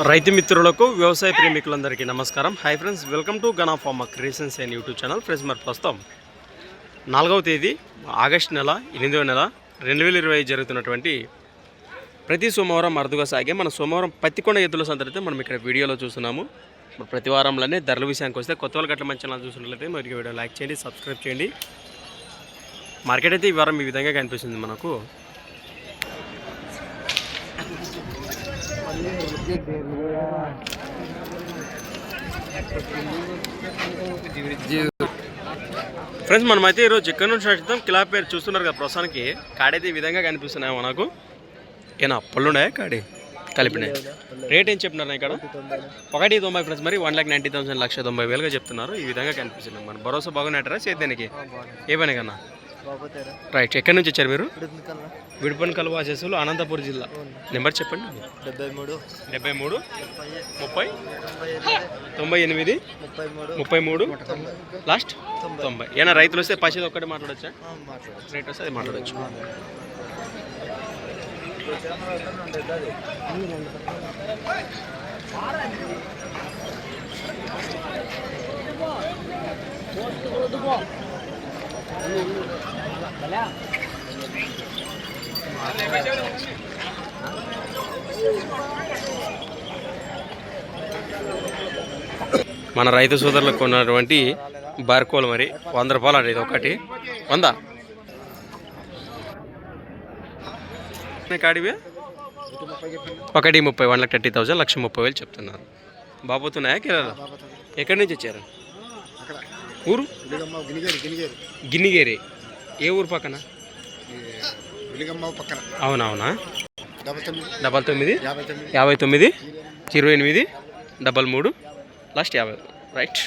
రైతు మిత్రులకు వ్యవసాయ ప్రేమికులందరికీ నమస్కారం. Hi friends welcome to Gana farmer creations and YouTube channel friends మరి ప్రస్తుతం నాలుగవ తేదీ ఆగస్ట్ నెల ఎనిమిదవ నెల రెండు వేల ఇరవై జరుగుతున్నటువంటి ప్రతి సోమవారం అరుదుగా సాగే మన సోమవారం పత్తికొండ ఎద్దుల సందరితే మనం ఇక్కడ వీడియోలో చూస్తున్నాము. మరి ప్రతి వారంలోనే ధరల విషయానికి వస్తే కొత్త వాళ్ళ గట్ల మంచి ఛానల్ చూసినట్లయితే మరి వీడియో లైక్ చేయండి సబ్స్క్రైబ్ చేయండి. మార్కెట్ అయితే ఈ వారం ఈ విధంగా కనిపిస్తుంది మనకు. ఫ్రెండ్స్ మనమైతే ఈరోజు ఎక్కడి నుంచి నడుస్తాం కిలా పేరు చూస్తున్నారు కదా ప్రస్తుతానికి కాడైతే ఈ విధంగా కనిపిస్తున్నాయి మనకు ఏనా పళ్ళున్నాయా కాడి? కలిపినాయి. రేట్ ఏం చెప్తున్నారు ఇక్కడ? ఒకటి తొంభై ఫ్రెండ్స్ మరి వన్ ల్యాక్ నైంటీ థౌసండ్ లక్ష తొంభై వేలుగా చెప్తున్నారు. ఈ విధంగా కనిపిస్తున్నాయి మన భరోసా బాగున్నట్టారా సేద్యానికి? ఏ పని కన్నా? రైట్ ఎక్కడి నుంచి వచ్చారు మీరు? విడిపన్ కలువ వాసేసులు అనంతపురం జిల్లా. నెంబర్ చెప్పండి. డెబ్బై మూడు. డెబ్బై మూడు ముప్పై తొంభై ఎనిమిది ముప్పై మూడు. లాస్ట్? తొంభై. ఏమైనా రైతులు వస్తే పసిది ఒక్కటి మాట్లాడచ్చా? మాట్లాడచ్చు. రేట్ వస్తే అది మాట్లాడచ్చు. మన రైతు సోదరులకు కొన్నటువంటి బార్కోలు మరి. వంద రూపాయలు అండి ఇది ఒకటి. వంద? కాడివే? ఒకటి ముప్పై వన్ లాక్ థర్టీ థౌసండ్ లక్ష ముప్పై వేలు చెప్తున్నారు. బాబోతున్నాయా కేరళ? ఎక్కడి నుంచి వచ్చారు? ఊరు? గిన్నిగేరి ఏ ఊరు పక్కన? పక్కన. అవునవునా? డబల్ తొమ్మిది. యాభై తొమ్మిది. యాభై తొమ్మిది? ఇరవై ఎనిమిది? డబల్ మూడు? లాస్ట్ యాభై. రైట్.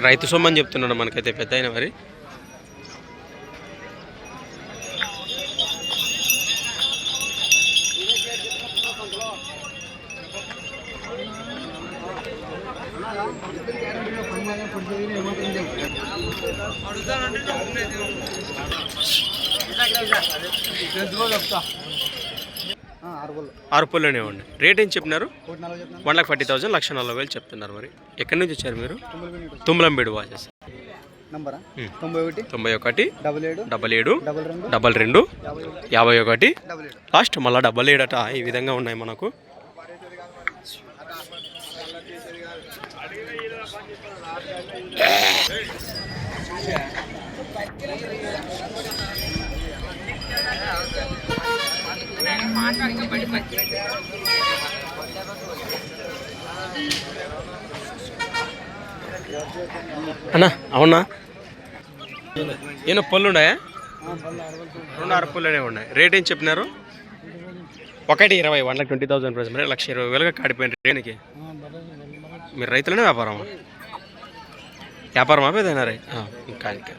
రైతు సొమ్మని చెప్తున్నాడు మనకైతే పెద్ద అయిన మరి. ఆరు పుల్లనే ఉండి. రేట్ ఏం చెప్పినారు? వన్ లాక్ ఫార్టీ థౌసండ్ లక్ష నలభై వేలు చెప్తున్నారు మరి. ఎక్కడి నుంచి వచ్చారు మీరు? తుమ్మలంబేడు వాచెస్. తొంభై ఒకటి డబల్ ఏడు డబల్ రెండు యాభై ఒకటి. లాస్ట్ మళ్ళీ డబల్ ఏడట ఈ విధంగా ఉన్నాయి మనకు. అన్నా అవునా? ఏమో పళ్ళు ఉన్నాయా? రెండు ఆరు అనేవి ఉన్నాయి. రేట్ ఏం చెప్పినారు? ఒకటి ఇరవై one lakh twenty thousand price. మరి లక్ష ఇరవై వేలుగా కాడిపోయిన రేణికి మీరు రైతులనే వ్యాపారమా? వ్యాపారమా పేదైనా రై ఇంకా ఇంకా.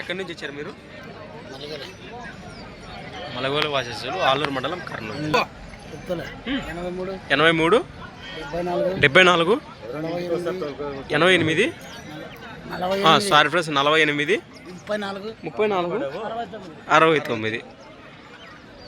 ఎక్కడి నుంచి వచ్చారు మీరు? మలగోలు వాసేసులు ఆలూరు మండలం కర్నూలు. ఎనభై మూడు డెబ్బై నాలుగు ఎనభై ఎనిమిది సారీ ఫ్రెండ్స్ నలభై ఎనిమిది ముప్పై నాలుగు అరవై తొమ్మిది.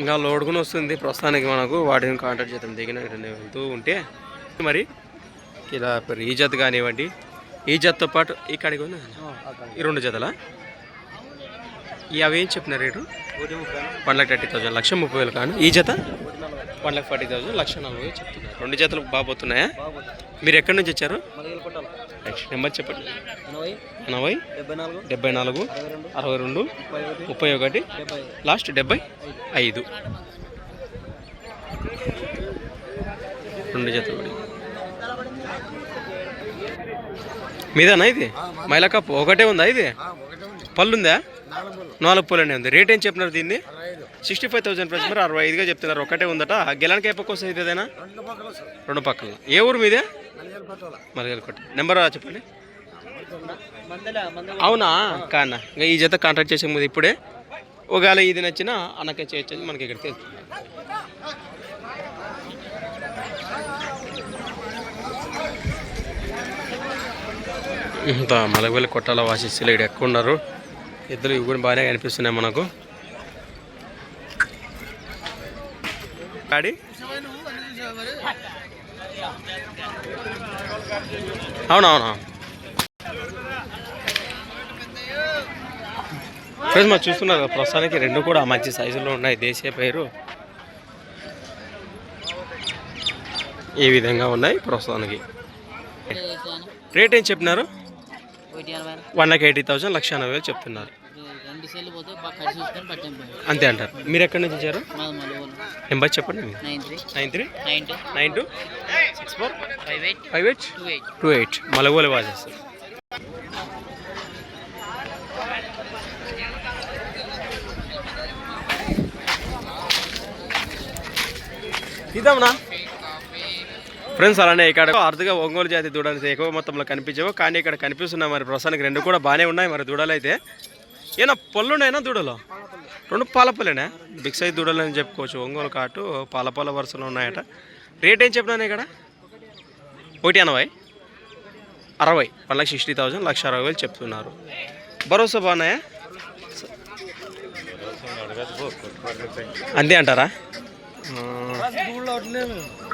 ఇంకా లోడుకుని వస్తుంది ప్రస్తుతానికి మనకు వాటిని కాంటాక్ట్ చేద్దాం దిగిన వెళ్తూ ఉంటే. మరి ఇలా ఈ జత కానివ్వండి ఈ జతతో పాటు ఈ కాడికి ఉన్న ఈ రెండు జతలా? అవి ఏం చెప్పిన rate? One lakh thirty thousand లక్ష ముప్పై వేలు కాను ఈ జత? వన్ లాక్ ఫార్టీ థౌసండ్ లక్ష నలభై వేలు చెప్తున్నారు. రెండు జతలు బాగుపోతున్నాయా మీరు ఎక్కడి నుంచి వచ్చారు? నెంబర్ చెప్పండి. ఎనభై డెబ్బై నాలుగు అరవై రెండు ముప్పై ఒకటి లాస్ట్ డెబ్బై ఐదు. రెండు జతలు మీదేనా ఇది? మైలా కప్పు ఒకటే ఉందా ఇది? పళ్ళు ఉందా? నాలుగు పూలనే ఉంది. రేట్ ఏం చెప్పినారు దీన్ని? సిక్స్టీ ఫైవ్ థౌసండ్ ప్రైస్ మరి అరవై ఐదుగా చెప్తున్నారు. ఒకటే ఉందట. గెలానికి ఏ పక్క వస్తుంది ఇదేనా రెండు పక్కల ఏ ఊరు మీదే? కొట్టి నెంబర్ చెప్పండి. అవునా? కానా. ఇంకా ఈ జత కాంటాక్ట్ చేసే ముందు ఇప్పుడే. ఒకవేళ ఇది నచ్చినా అన్నకే చేయొచ్చు మనకి ఇక్కడ తెలుస్తుంది ఇంత మలగవెల్లి కొట్టాల వాసిస్తులు ఇక్కడ ఎక్కువ ఉన్నారు. ఇద్దరు ఇవి కూడా బాగానే కనిపిస్తున్నాయి మనకు. గాడి అవునవునా. ఫ్రెండ్స్ మరి చూస్తున్నారు ప్రస్తుతానికి రెండు కూడా మంచి సైజులో ఉన్నాయి దేశీయ పేరు ఈ విధంగా ఉన్నాయి ప్రస్తుతానికి. రేట్ ఏం చెప్పినారు? వన్ లాక్ ఎయిటీ థౌసండ్ లక్ష ఎనభై వేలు చెప్తున్నారు. బాగా చూసుకొని అంతే అంటారు. మీరు ఎక్కడి నుంచి మాది మల్లెవోలు నెంబర్ చెప్పండి nine three. Nine three? Nine two. Nine two? Six four? Five eight. Five eight? Two eight. Two eight. Malagolu watches ఇద్దామనా ఫ్రెండ్స్ అలానే ఇక్కడ అరుదుగా ఒంగోలు జాతి దూడలు ఎక్కువ మొత్తంలో కనిపించవు కానీ ఇక్కడ కనిపిస్తున్నాయి. మరి ప్రస్తుతానికి రెండు కూడా బాగానే ఉన్నాయి. మరి దూడలు అయితే ఏనా పళ్ళున్నాయినా దూడలు? రెండు పాలపల్లేనా బిగ్ సైజ్ దూడలు అని చెప్పుకోవచ్చు. ఒంగోలు కాటు పాలపాల వరుసలు ఉన్నాయట. రేట్ ఏం చెప్పినాను ఇక్కడ? ఒకటి ఎనభై. అరవై. వన్ లక్ష సిక్స్టీ థౌజండ్ లక్ష అరవై వేలు చెప్తున్నారు. భరోసా బాగున్నాయా? అంతే అంటారా?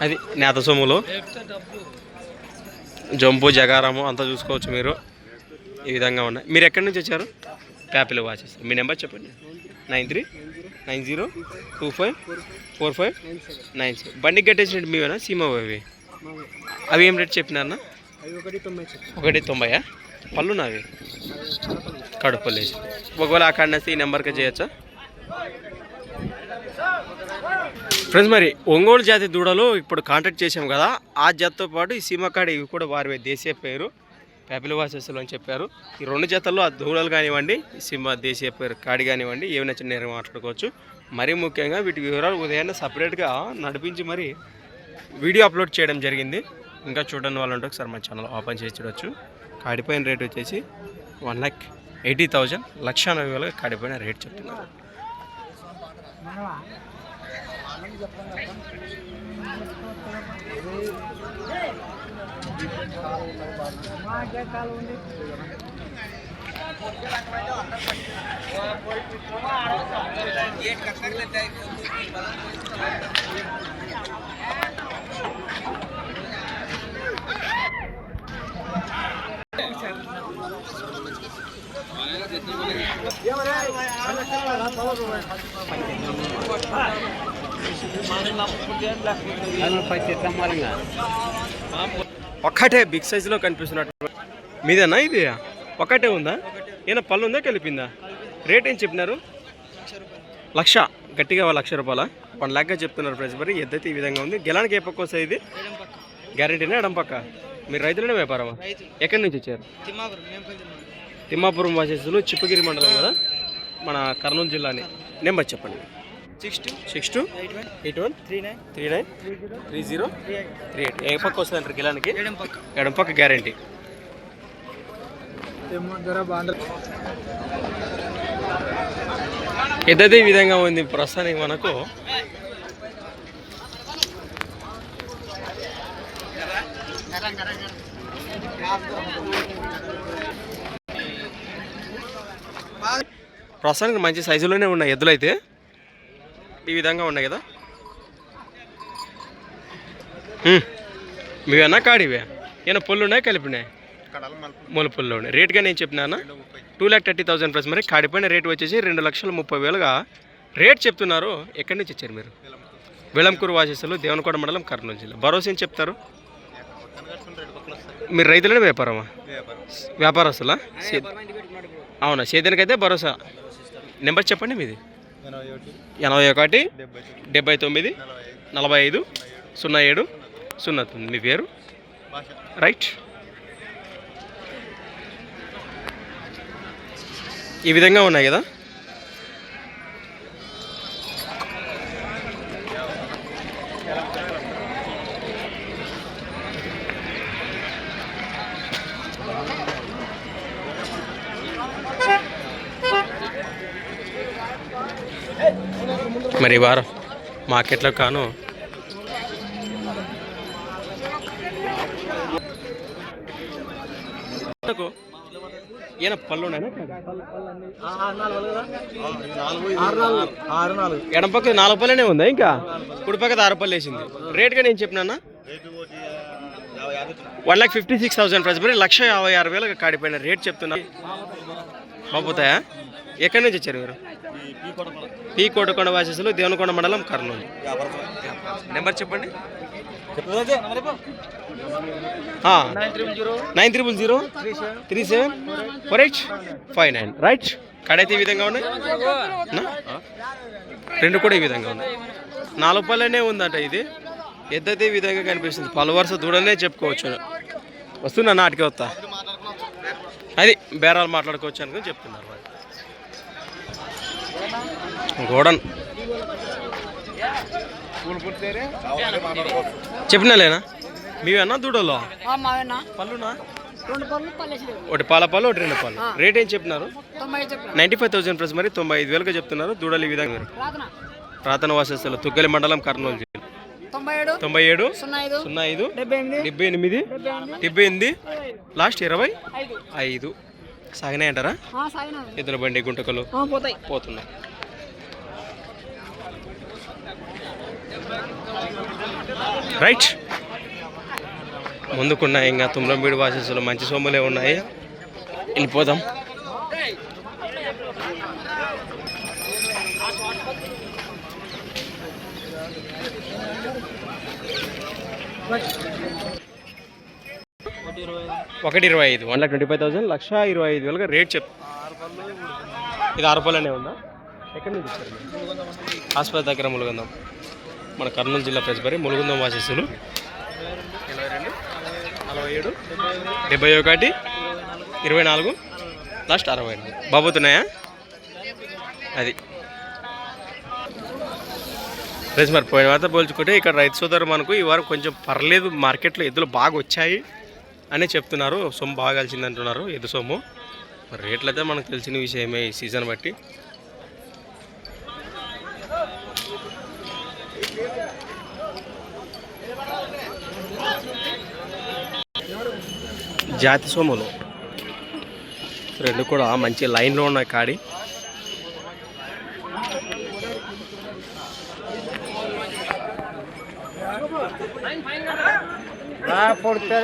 అది నేత సొమ్ములు. జంపు జగారము అంతా చూసుకోవచ్చు మీరు. ఈ విధంగా ఉన్నాయి. మీరు ఎక్కడి నుంచి వచ్చారు? ప్యాపిల్ వాచెస్ మీ నెంబర్ చెప్పండి. Nine three nine zero two five four five nine seven బండికి కట్టేసినట్టు మీవేనా? సీమో అవి? అవి ఏం రేట్ చెప్పినారన్నా? ఒకటి తొంభయా పళ్ళు నావి? కడుపులు వేసి. ఒకవేళ అక్కడ నుంచి ఈ నెంబర్కి చేయొచ్చా? ఫ్రెండ్స్ మరి ఒంగోలు జాతి దూడలు ఇప్పుడు కాంటాక్ట్ చేసాం కదా. ఆ జాతితో పాటు ఈ సీమకాడి ఇవి కూడా వారి దేశీయ పేరు. ప్యాపిల్ అని చెప్పారు. ఈ రెండు జతల్లో ఆ దూడలు కానివ్వండి సింహ దేశీయ పేరు కాడి కానివ్వండి ఏమైనా చిన్న మాట్లాడుకోవచ్చు. మరీ ముఖ్యంగా వీటి వివరాలు ఉదయాన్నే సపరేట్గా నడిపించి మరి వీడియో అప్లోడ్ చేయడం జరిగింది. ఇంకా చూడని వాళ్ళు ఉంటే ఒకసారి మా ఛానల్ ఓపెన్ చేసి చూడొచ్చు. కాడిపోయిన రేట్ వచ్చేసి వన్ ల్యాక్ ఎయిటీ థౌజండ్. లక్ష నలభై వేలకు కాడిపోయిన రేట్ చెప్తున్నారు. Iya, ano pa si Tamal nga? ఒక్కటే బిగ్ సైజులో కనిపిస్తున్నట్టు. మీదేనా ఇది? ఒక్కటే ఉందా? ఏమైనా పళ్ళు ఉందా? కలిపిందా? రేట్ ఏం చెప్పినారు? లక్ష. గట్టిగా లక్ష రూపాయల? వన్ ల్యాక్గా చెప్తున్నారు ప్రైస్ మరి. ఎద్దైతే ఈ విధంగా ఉంది. గెలానికి ఏ పక్క వస్తాయి ఇది? గ్యారంటీనా? ఎడం పక్క. మీరు రైతులనే వ్యాపారమా? ఎక్కడి నుంచి వచ్చారు? తిమ్మాపురం తిమ్మాపురం వాసేసులు చిప్పగిరి మండలం కదా? మన కర్నూలు జిల్లాని. నెంబర్ చెప్పండి. Six two six two eight one eight one three nine three nine three zero three eight ఏ పక్క వస్తుంది అంటారు పక్క. ఎడం పక్క గ్యారంటీ. ఈ విధంగా ఉంది ప్రస్తుతానికి మనకు. ప్రస్తుతానికి మంచి సైజులోనే ఉన్నాయి ఎద్దులు అయితే. ఈ విధంగా ఉన్నాయి కదా. మీవేనా కాడివే? ఏమైనా పొల్లు ఉన్నాయి కలిపినాయి మూల పుల్లు ఉన్నాయి. రేట్గా నేను చెప్పినానా two lakh thirty thousand plus మరి కాడిపోయిన రేట్ వచ్చేసి రెండు లక్షల ముప్పై వేలుగా. రేట్ చెప్తున్నారు. ఎక్కడి నుంచి వచ్చారు మీరు? విలంకూరు వాసేసులు దేవనకోట మండలం కర్నూలు జిల్లా. భరోసా ఏం చెప్తారు? మీరు రైతులనే వ్యాపారమా? వ్యాపారస్తులా? అవునా సేద్యానికైతే భరోసా. నెంబర్ చెప్పండి మీది. ఎనభై ఒకటి. డెబ్బై తొమ్మిది. నలభై ఐదు సున్నా ఏడు సున్నా తొమ్మిది. మీ పేరు? రైట్. ఈ విధంగా ఉన్నాయి కదా? మరి వారం మార్కెట్లో కాను. ఈయన పళ్ళు ఎడం పక్క నాలుగు పళ్ళనే ఉందా ఇంకా? కుడి పక్క ఆరు పళ్ళు వేసింది. రేట్గా నేను చెప్పినా one lakh fifty six thousand price మరి లక్ష యాభై ఆరు వేలకు కాడిపోయిన రేట్ చెప్తున్నా. బాబోతాయా ఎక్కడి నుంచి వచ్చారు మీరు? పీ కోటకొండ వాసెస్లో దేవనకొండ మండలం కర్నూలు. నెంబర్ చెప్పండి. Nine triple zero three seven four eight five nine. Right. కడైతే ఈ విధంగా ఉన్నాయి? రెండు కూడా ఈ విధంగా ఉన్నాయి. నాలుగు పళ్ళనే ఉందంట ఇది. ఎద్దైతే ఈ విధంగా కనిపిస్తుంది. పలు వరుస దూడనే చెప్పుకోవచ్చు. వస్తున్నా నాటికి వస్తా. అది బేరాలు మాట్లాడుకోవచ్చు అనుకుని చెప్తున్నారు. గోడన్. చెప్పినా లేనా మీవేనా దూడలో? పళ్ళునా? ఒకటి పాల పళ్ళు ఒకటి రెండు పళ్ళు. రేట్ ఏం చెప్పినారు? తొంభై చెప్పిన. నైంటీ ఫైవ్ థౌసండ్ ప్లస్ మరి తొంభై ఐదు వేలుగా చెప్తున్నారు. దూడలు ఈ విధంగా. రాతన. ప్రాతన వాసస్థలు తుగ్గలి మండలం కర్నూలు జిల్లా. తొంభై ఏడు సున్నా ఐదు డెబ్బై ఎనిమిది డెబ్బై ఎనిమిది లాస్ట్ ఇరవై ఐదు. సాగినాయి. అంటారా ఎద్దుల బండి గుంటకలు పోతున్నాయి. రైట్ ముందుకున్నాయి ఇంకా తుమ్లంబీడి వాసెస్లో మంచి సొమ్ములే ఉన్నాయి. వెళ్ళిపోదాం. ఒకటి ఇరవై ఐదు. One lakh twenty five thousand. లక్ష ఇరవై ఐదు వేలుగా రేట్ చెప్ ఇది ఆరు పళ్ళనే ఉందా? ఎక్కడి నుంచి ఆసుపత్రి దగ్గర ములుగుందాం మన కర్నూలు జిల్లా ప్రెసిబరి ములుగుందం రెండు నలభై ఏడు. డెబ్బై ఒకటి ఇరవై నాలుగు లాస్ట్ అరవై ఎనిమిది బాబోతున్నాయా? అది. ప్లస్ మరి పోయిన వారితో పోల్చుకుంటే ఇక్కడ రైతు సోదరు మనకు ఈ వారం కొంచెం పర్లేదు మార్కెట్లో ఎద్దులు బాగా వచ్చాయి అని చెప్తున్నారు. సొమ్ము బాగా కలిసింది అంటున్నారు ఎద్దు సొమ్ము. మరి రేట్లు అయితే మనకు తెలిసిన విషయమే ఈ సీజన్ బట్టి. జాతి సొమ్ములు రెండు కూడా మంచి లైన్లో ఉన్నాయి కాడి. పొడితే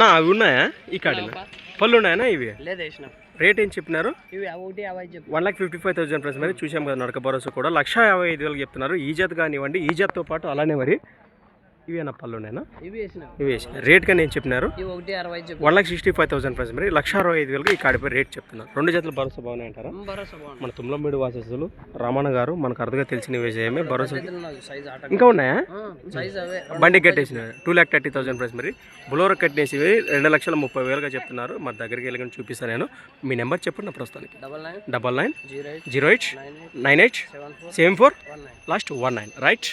నా అవి ఉన్నాయా? ఈ కాడినా? పళ్ళు ఉన్నాయా ఇవి? రేట్ ఏం చెప్పినారు? One lakh fifty five thousand plus మరి చూసాం కదా నడక భరోసా కూడా. లక్ష యాభై ఐదు వేలకు చెప్తున్నారు. ఈ జత కానివ్వండి ఈ జతతో పాటు అలానే మరి ఇవేనా పళ్ళు ఉన్నాయా ఇవి వేసిన. రేట్ కానీ ఏం చెప్పినారు? One lakh sixty five thousand plus మరి లక్ష అరవై ఐదు వేలకు ఈ కాడిపై రేట్ చెప్తున్నారు. రెండు జతలు భరోసా బాగున్నాయి అంటారా? మన తుమ్లంబేడు వాసస్సులు రమణ గారు మనకు అర్థంగా తెలిసిన విషయమే భరోసా. ఇంకా ఉన్నాయా? బండి కట్టేసిన two lakh thirty thousand price మరి బులోరో కట్టేసి రెండు లక్షల ముప్పై వేలుగా చెప్తున్నారు. మరి దగ్గరికి వెళ్ళి చూపిస్తాను నేను. మీ నెంబర్ చెప్పండి నా ప్రస్తుతానికి. Double nine. Zero eight. Nine eight. Seven four last one nine. Right?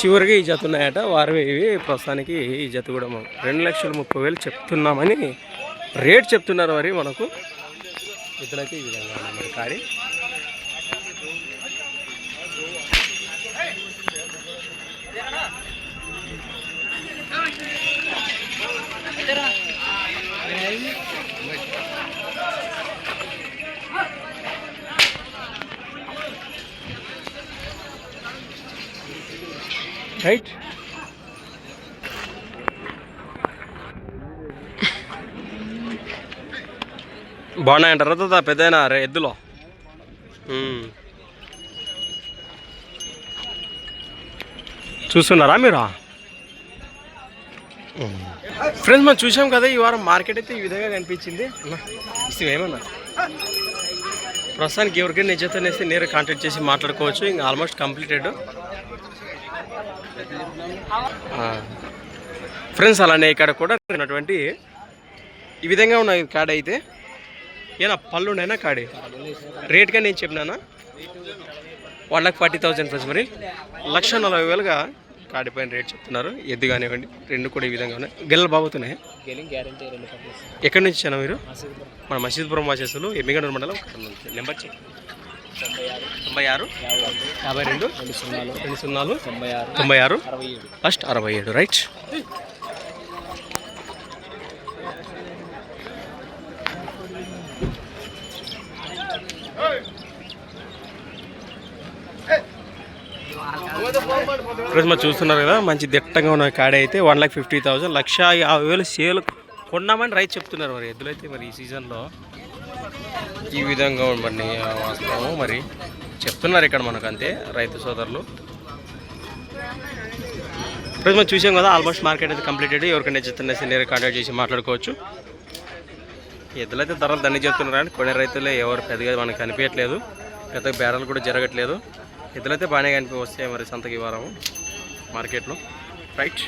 చివరిగా ఈ జత ఉన్నాయట. వారు ఇవి. ప్రస్తుతానికి ఈ జత కూడా మనం రెండు లక్షల ముప్పై వేలు చెప్తున్నామని రేట్ చెప్తున్నారు మరి మనకు. ఇతరులకి ఈ విధంగా మరి కాడి. రైట్ బాగున్నాయంటారా తాత? పెద్దయినా రే ఎద్దులో? చూస్తున్నారా మీరు? ఫ్రెండ్స్ మనం చూసాం కదా ఈ వారం మార్కెట్ అయితే ఈ విధంగా కనిపించింది. అన్న, ఏమన్నా? ప్రస్తుతానికి ఎవరికైనా నిజతనేసి నేరు కాంటాక్ట్ చేసి మాట్లాడుకోవచ్చు. ఇంకా ఆల్మోస్ట్ కంప్లీటెడ్ ఫ్రెండ్స్ అలానే ఇక్కడ కూడా ఉన్నటువంటి ఈ విధంగా ఉన్నాయి కాడ అయితే ఏనా పళ్ళు ఉన్నాయినా కాడి రేట్గా నేను చెప్పినానా? One lakh forty thousand plus మరి. లక్ష నలభై వేలుగా కాడిపోయిన రేట్ చెప్తున్నారు. ఎద్దు కానివ్వండి రెండు కూడా ఈ విధంగా ఉన్నాయి. గిల్లలు బాగుతున్నాయి ఎక్కడి నుంచి వచ్చాను మీరు? మన మసీద్పురం వాసేసులు ఎమ్మిగనూరు మండలం. నెంబర్ చెక్ తొంభై ఆరు? యాభై రెండు. రెండు సున్నాలు. రెండు సున్నాలు. తొంభై ఆరు. తొంభై ఆరు. అరవై ఏడు. ఫస్ట్ అరవై ఏడు. రైట్. ఈరోజు మరి చూస్తున్నారు కదా మంచి దిట్టంగా ఉన్న కాడ అయితే వన్ లాక్ ఫిఫ్టీ థౌసండ్. లక్ష యాభై వేలు సేల్ కొన్నామని రైతు చెప్తున్నారు మరి. ఎద్దులైతే మరి ఈ సీజన్లో ఈ విధంగా మరి వాస్తవం మరి. చెప్తున్నారు ఇక్కడ మనకు అంతే రైతు సోదరులు. ఇప్పుడు మనం చూసాం కదా ఆల్మోస్ట్ మార్కెట్ అయితే కంప్లీటెడ్ ఎవరికైనా చెప్తున్నా సీనియర్ కాంటాక్ట్ చేసి మాట్లాడుకోవచ్చు. ఎద్దులైతే ధరలు దండి చెప్తున్నారు కానీ కొన్ని రైతులే ఎవరు పెద్దగా మనకు కనిపించట్లేదు. పెద్ద బేరాలు కూడా జరగట్లేదు. ఎద్దులైతే బాగానే కనిపి వస్తాయి మరి సంతకి వారము మార్కెట్లో రైట్